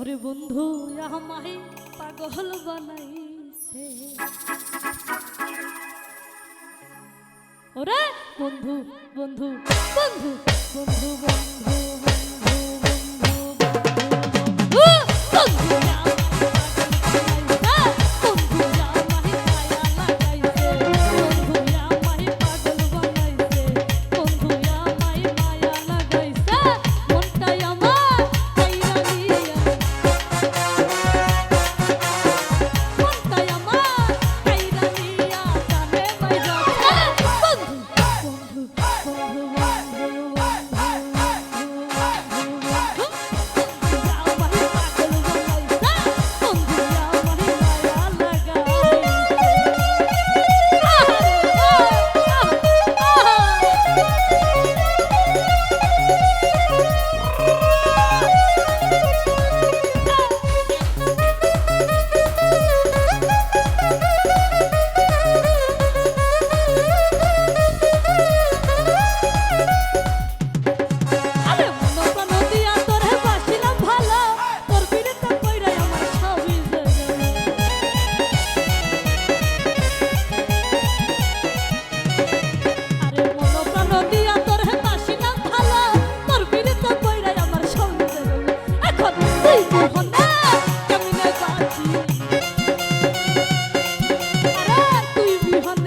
ওরে বন্ধু আমায় পাগল বানাইছে। ওরে বন্ধু বন্ধু বন্ধু বন্ধু বন্ধু।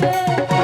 meu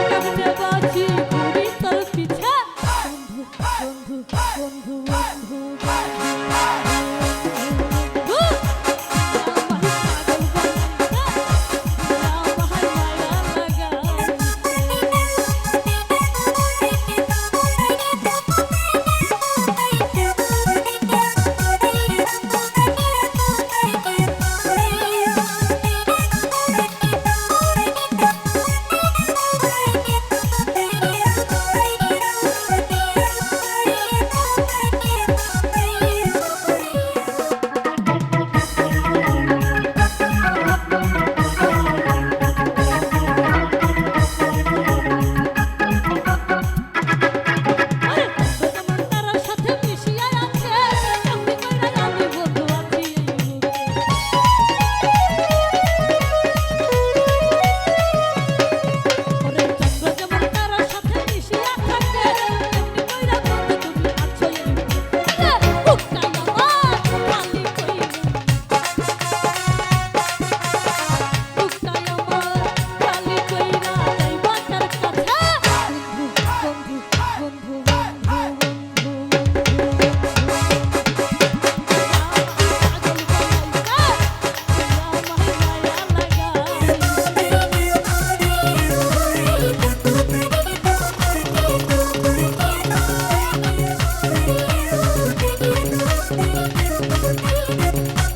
Música